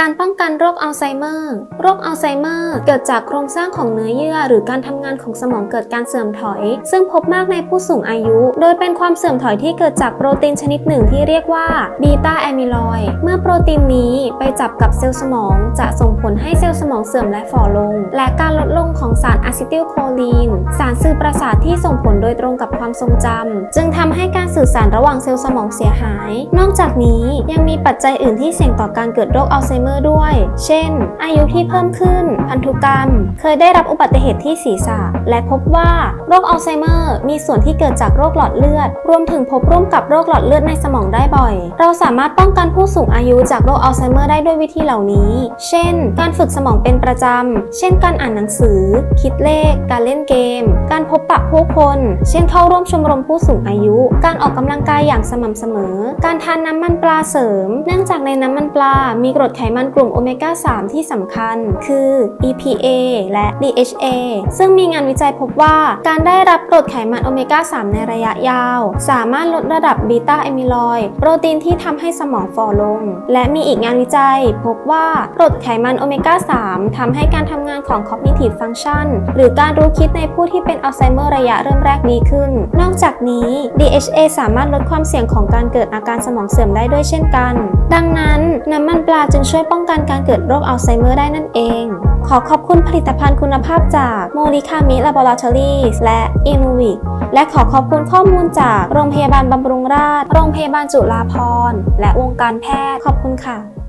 การป้องกันโรคอัลไซเมอร์ โรคอัลไซเมอร์เกิดจากโครงสร้างของเนื้อเยื่อ หรือการทำงานของสมองเกิดการเสื่อมถอย ซึ่งพบมากในผู้สูงอายุ โดยเป็นความเสื่อมถอยที่เกิดจากโปรตีนชนิดหนึ่งที่เรียกว่าบีตาแอมิลอยเมื่อโปรตีนนี้ไปจับกับเซลล์สมอง จะส่งผลให้เซลล์สมองเสื่อมและฝ่อลง และการลดลงของสารอะซิติลโคลีน สารสื่อประสาทที่ส่งผลโดยตรงกับความทรงจำจึงทำให้การสื่อสารระหว่างเซลล์สมองเสียหาย นอกจากนี้ยังมีปัจจัยอื่นที่เสี่ยงต่อการเกิดโรคอัลไซเมอร์ด้วย เช่น อายุที่เพิ่มขึ้น พันธุกรรม เคยได้รับอุบัติเหตุที่ศีรษะ และพบว่าโรคอัลไซเมอร์มีส่วนที่เกิดจากโรคหลอดเลือด รวมถึงพบร่วมกับโรคหลอดเลือดในสมองได้บ่อย เราสามารถป้องกันผู้สูงอายุจากโรคอัลไซเมอร์ได้ด้วยวิธีเหล่านี้ เช่น การฝึกสมองเป็นประจำ เช่น การอ่านหนังสือ คิดเลข การเล่นเกม การพบปะผู้คน เช่นเข้าร่วมชมรมผู้สูงอายุ การออกกำลังกายอย่างสม่ำเสมอ การทานน้ำมันปลาเสริม เนื่องจากในน้ำมันปลา มีกรดไขมันกลุ่มโอเมก้า 3 ที่สำคัญ คือ EPA และ DHA ซึ่งมีงานวิจัยพบว่าการได้รับกรดไขมันโอเมก้า 3 ในระยะยาว สามารถลดระดับบีตาแอมิลอยด์โปรตีนที่ทำให้สมองฝ่อลง และมีอีกงานวิจัย พบว่ากรดไขมันโอเมก้า 3 ทำให้การทำงานของ cognitive function หรือการรู้คิดในผู้ที่เป็นอัลไซเมอร์ระยะเริ่มแรกดีขึ้น นอกจากนี้ DHA สามารถลดความเสี่ยงของการเกิดอาการสมองเสื่อมได้ด้วยเช่นกัน ดังนั้นน้ำมันปลาจึงช่วยวยป้องกันการเกิดโรคอัลไซเมอร์ได้นั่นเอง ขอขอบคุณผลิตภัณฑ์คุณภาพจากโมลิคามิลาบอราทอรี่และอินูวิกและขอขอบคุณข้อมูลจากโรงพยาบาลบำรุงราษฎร์โรงพยาบาลจุฬาภรณ์และวงการแพทย์ขอบคุณค่ะ